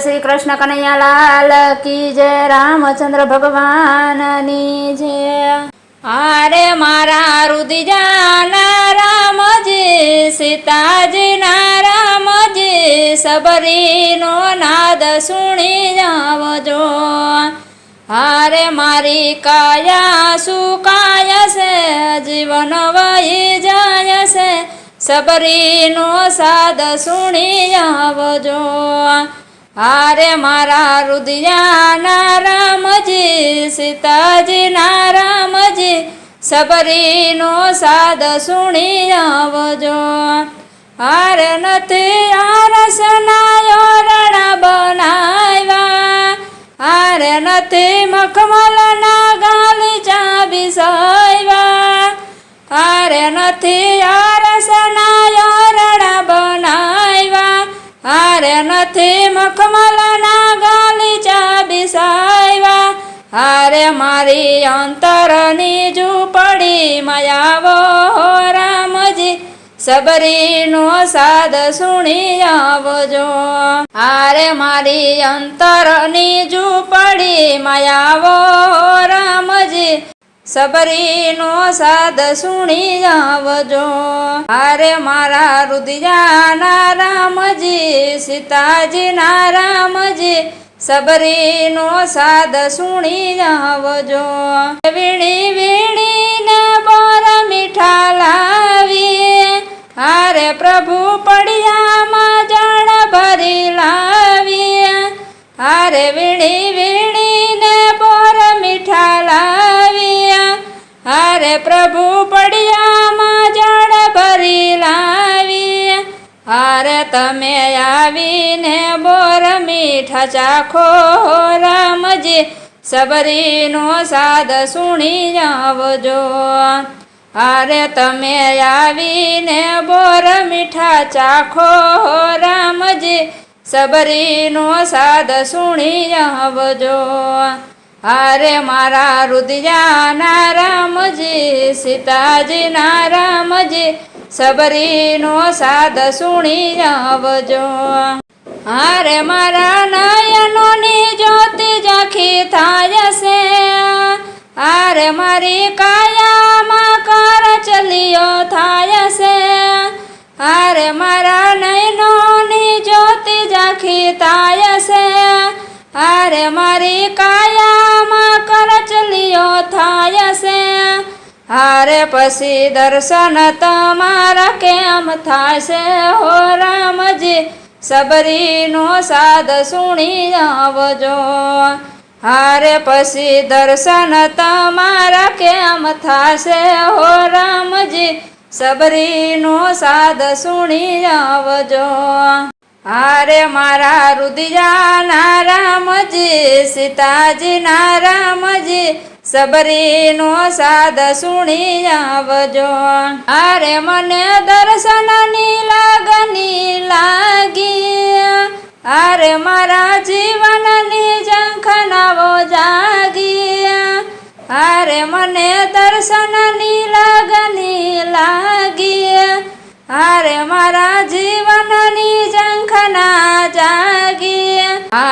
શ્રી કૃષ્ણ કનૈયાલાલ કી જય રામચંદ્ર ભગવાનની જય. આરે મારા રુદિજાના રામજી, સીતાજીના રામજી, સબરીનો નાદ સુણી જાવજો. હારે મારી કાયા સુકાય છે જીવન વહી જાય છે સબરીનો સાદ સુણી આવજો હારે મારા રુદિયાના રામજી સીતાજીના રામજી, સબરીનો સાદ સુણી આવજો. હારે નથી આરસનાયો રણા બનાવ્યા. હારે નથી મખમલના ગાલી ચાબી બિસાવ્યા. હારે નથી આરસનાયો નથી મખમલના ગાલીચા બિસાવ્યા હારે મારી અંતરની ઝૂંપડી મયાવો રામજી. સબરીનો સાદ સુણી આવજો. હારે મારી અંતરની ઝૂંપડી મયાવો રામજી. સબરીનો સાદ સુણી આવજો હારે મારા રુદિયાના રામજી સીતાજીના રામજી, સબરીનો સાદ સુણી આવજો વીણી વીણીને પર મીઠા લાવી હારે પ્રભુ પડિયામાં જણ ભરી લાવી હારે વીણી વીણીને પ્રભુ પડિયામાં જળ ભરી લાવી હારે તમે આવીને બોર મીઠા ચાખો, રામજી, સબરીનો સાદ સુણી આવજો હારે તમે આવીને બોર મીઠા ચાખો, રામજી, સબરીનો સાદ સુણી આવજો હારે મારા રુદિયાના રામજી સીતાજીના રામજી સબરીનો સાદ સુણી આવજો. હારે મારા નયનોની જ્યોતિ ઝાંખી થાય છે. હારે મારી કાયામાં કર ચલિયો થાય છે. હારે મારા નયનોની જ્યોતિ ઝાંખી થાય છે. હારે મારી કાયામાં હારે પછી દર્શન તમારા કેમ થશે? હો રામજી, સબરીનો સાદ સુણી આવજો. હારે પછી દર્શન તમારા કેમ થાશે? હો રામજી, સબરીનો સાદ સુણી આવજો. હારે મારા રુદિયાના રામજી સીતાજીના રામજી સબરીનો સાદ સુણી આવજો. અરે મને દર્શનની લાગની લાગી. અરે મારા જીવનની ઝંખનાવો જાગી. અરે મને દર્શનની લાગની લાગી. અરે મારા જીવનની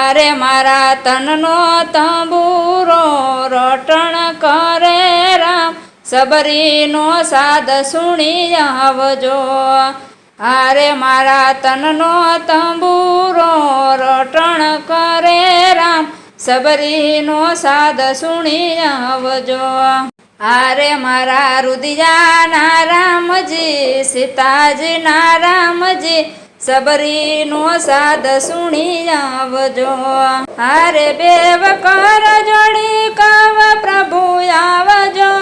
હારે મારા તનનો તંબુરો રટણ કરે રામ. સબરીનો સાદ સુણી આવજો. હારે મારા તનનો તંબુરો રટણ કરે રામ. સબરીનો સાદ સુણી આવજો. હારે મારા રુદિયાના રામજી, સીતાજીના રામજી સબરીનો સાદ સુણી આવજો. હારે બેવ કર જોડી કવ પ્રભુ આવજો.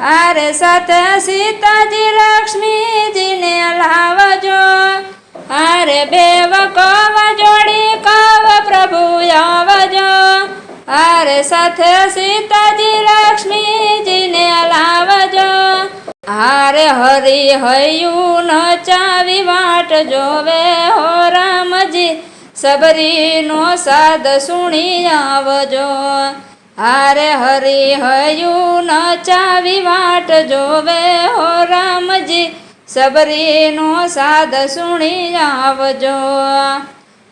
હારે સાથે સીતાજી લક્ષ્મીજીને લાવજો. હારે બેવ કવ જોડી કવ પ્રભુ આવજો. હારે સાથે સીતાજી લક્ષ્મીજીને લાવજો. હારે હરી હયું નચાવી વાટ જોવે હો રામજી. સબરીનો સાદ સુણી આવજો. હારે હરી હયું નચાવી વાટ જોવે હો રામજી. સબરીનો સાદ સુણી આવજો.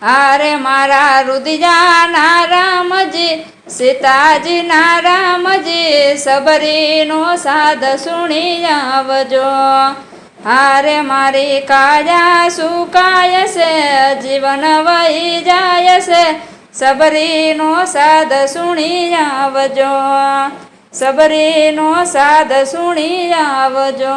હારે મારા રુદિજાના રામજી સીતાજીના રામજી, સબરીનો સાદ સુણી આવજો. હારે મારી કાયા સુકાય છે, જીવન વહી જાય છે, સબરીનો સાદ સુણી આવજો. સબરીનો સાદ સુણી આવજો.